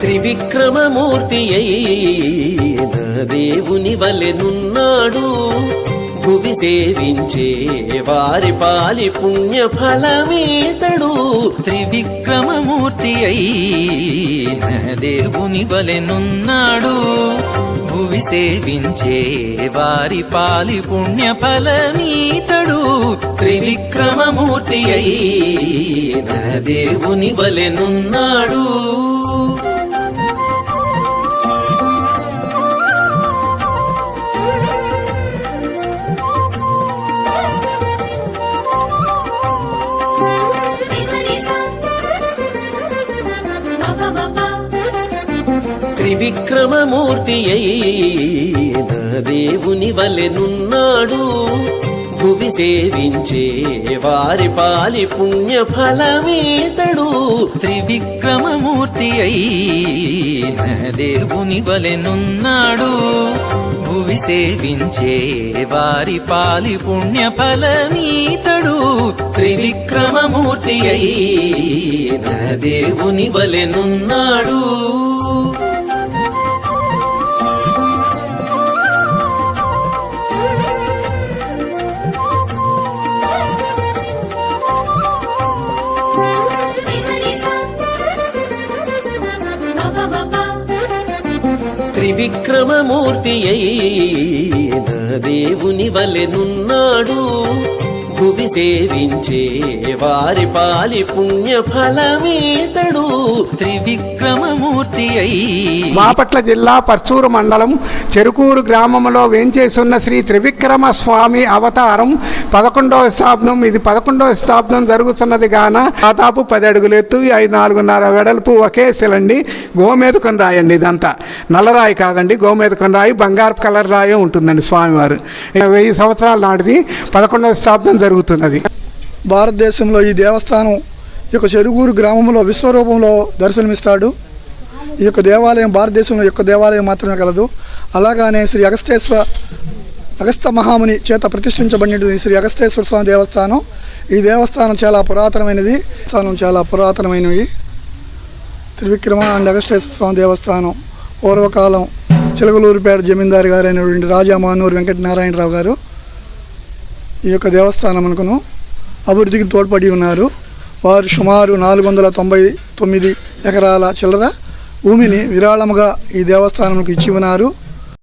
త్రివిక్రమమూర్తి అయిన దేవుని వలెనున్నాడు భువి సేవించే వారి పాలి పుణ్య ఫలమేతడు త్రివిక్రమమూర్తి అయిన దేవుని వలెనున్నాడు భువి సేవించే వారి పాలి పుణ్య ఫలమీతడు త్రివిక్రమమూర్తి అయిన దేవుని వలెనున్నాడు త్రివిక్రమమూర్తి అయిన దేవుని వలెనున్నాడు భువి సేవించే వారి పాలి పుణ్య ఫలమేతడు త్రివిక్రమమూర్తి అయిన దేవుని వలెనున్నాడు భువి సేవించే వారి పాలి పుణ్య ఫలమీతడు త్రివిక్రమమూర్తి అయిన దేవుని వలెనున్నాడు త్రివిక్రమమూర్తి అయిన దేవుని వలెనున్నాడు భువి సేవించే వారి పాలి పుణ్య ఫలమేతడు త్రివిక్రమమూర్తి అయి. బాపట్ల జిల్లా పర్చూరు మండలం చెరుకూరు గ్రామంలో వేంచేసున్న శ్రీ త్రివిక్రమ స్వామి అవతారం పదకొండవ శతాబ్దం ఇది పదకొండవ శతాబ్దం జరుగుతున్నది గాన దాదాపు పది అడుగులు ఎత్తు ఐదు నాలుగున్నర వెడల్పు ఒకే శిలండి గోమేదకం రాయండి ఇదంతా. నల్లరాయి కాదండి గోమేదకం రాయి బంగారు కలర్ రాయి ఉంటుందండి స్వామివారు. ఇక వెయ్యి సంవత్సరాల నాటిది పదకొండవ శతాబ్దం జరుగుతున్నది. భారతదేశంలో ఈ దేవస్థానం ఈ యొక్క చెరుగూరు గ్రామంలో విశ్వరూపంలో దర్శనమిస్తాడు. ఈ యొక్క దేవాలయం భారతదేశంలో యొక్క దేవాలయం మాత్రమే కలదు. అలాగానే శ్రీ అగస్తేశ్వర అగస్త మహాముని చేత ప్రతిష్ఠించబడినటువంటి శ్రీ అగస్తేశ్వర స్వామి దేవస్థానం ఈ దేవస్థానం చాలా పురాతనమైనది. స్థానం చాలా పురాతనమైనవి. త్రివిక్రమ అండ్ అగస్తేశ్వర స్వామి దేవస్థానం పూర్వకాలం చిలకలూరుపేట జమీందారు గారైనటువంటి రాజా మానూరు వెంకటనారాయణరావు గారు ఈ యొక్క దేవస్థానం అనుకును అభివృద్ధికి తోడ్పడి ఉన్నారు. వారు సుమారు నాలుగు వందల తొంభై తొమ్మిది ఎకరాల చిల్లర భూమిని విరాళముగా ఈ దేవస్థానంకు ఇచ్చి ఉన్నారు.